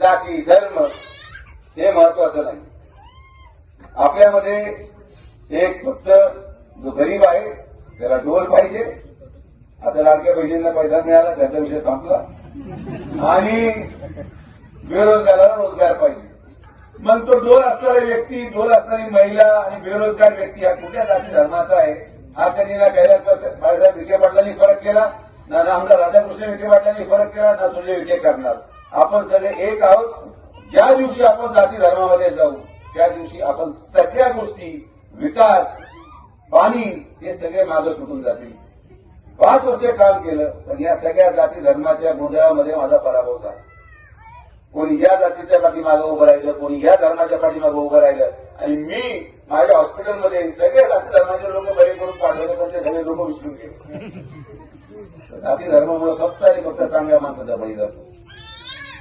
जाती धर्म हे महत्वाचं नाही. आपल्यामध्ये एक फक्त जो गरीब आहे त्याला डोल पाहिजे. आता लाडक्या बहिणींना पैसा मिळाला त्याचा विषय संपला. आणि बेरोजगाराला रोजगार पाहिजे. मग तो डोल असणारा व्यक्ती डोल असणारी महिला आणि बेरोजगार व्यक्ती हा कुठल्या जाती धर्माचा आहे? हा त्यांनी ना कैलास बाळासाहेब विखे पाटलांनी फरक केला ना आमदार राधाकृष्ण विखे पाटलांनी फरक केला ना सुजय विखे करणार. आपण सगळे एक आहोत. ज्या दिवशी आपण जाती धर्मामध्ये जाऊ त्या दिवशी आपण सगळ्या गोष्टी विकास पाणी हे सगळे मागे सुटून जातील. पाच वर्ष काम केलं पण या सगळ्या जाती धर्माच्या गोंधळामध्ये माझा पराभव झाला. कोणी या जातीच्या पाठीमागं उभं राहिलं कोणी या धर्माच्या पाठीमागं उभं राहिलं आणि मी माझ्या हॉस्पिटलमध्ये सगळे जाती धर्माचे लोक बरे करून पाठवले पण ते सगळे लोक विसरून गेले. जाती धर्मामुळे फक्त आणि फक्त चांगल्या माणसाचा बळी जातो.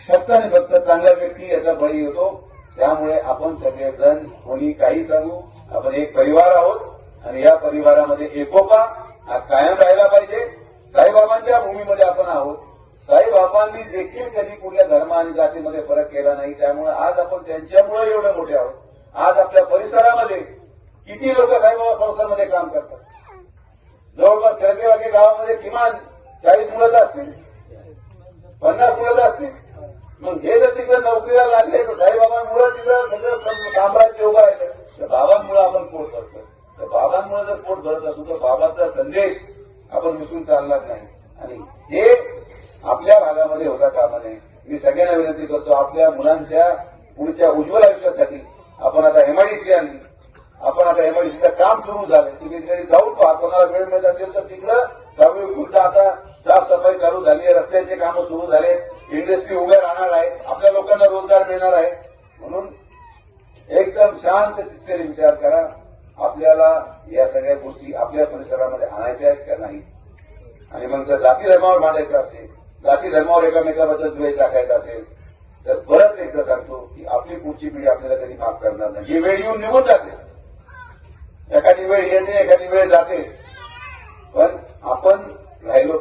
फक्त आणि फक्त चांगल्या व्यक्ती याचा बळी होतो. त्यामुळे आपण सगळेजण कोणी काही सांगू आपण एक परिवार आहोत आणि या परिवारामध्ये एकोपा हा कायम राहिला पाहिजे. साईबाबांच्या भूमीमध्ये आपण आहोत. साईबाबांनी देखील कधी कुठल्या धर्म आणि जातीमध्ये फरक केला नाही. त्यामुळे आज आपण त्यांच्यामुळे एवढे मोठे आहोत. आज आपल्या परिसरामध्ये किती लोक साईबाबा संस्थांमध्ये काम करतात? जवळपास खडकेवागे गावामध्ये किमान चाळीस मुलं तर असतील पन्नास मुलं तर तिकडे नोकरीला लागले साईबाबांमुळे तिकडं सगळं साम्राज्य उभं राहिलं. तर बाबांमुळे आपण पोट भरतो तर बाबांमुळे जर पोट भरत असू तर बाबांचा संदेश आपण विसरून चालणार नाही. आणि हे आपल्या भागामध्ये होता कामा नये मी सगळ्यांना विनंती करतो आपल्या मुलांच्या पुढच्या उज्ज्वल आयुष्यासाठी आपण आता एमआयडीसी आणली आपण आता एमआयडीसीचं काम सुरू झालं तुम्ही तिकडे जाऊ पहा कोणाला वेळ मिळत असेल तर तिकडं त्यामुळे पुढचं आता साफसफाई चालू झाली आहे रस्त्यांचे कामं सुरू झाले इंडस्ट्री उभ्या आहे. म्हणून एकदम शांत चित्तेने विचार करा आपल्याला या सगळ्या गोष्टी आपल्या परिसरामध्ये आणायच्या आहेत का नाही? आणि मग जर जाती धर्मावर मांडायचं असेल जाती धर्मावर एकामेकाबद्दल द्वेष टाकायचा असेल तर परत एकदा सांगतो की आपली पुढची पिढी आपल्याला कधी माफ करणार नाही. ही वेळ येऊन निघून जाते. एखादी वेळ येते एखादी वेळ जाते. पण आपण राहिलो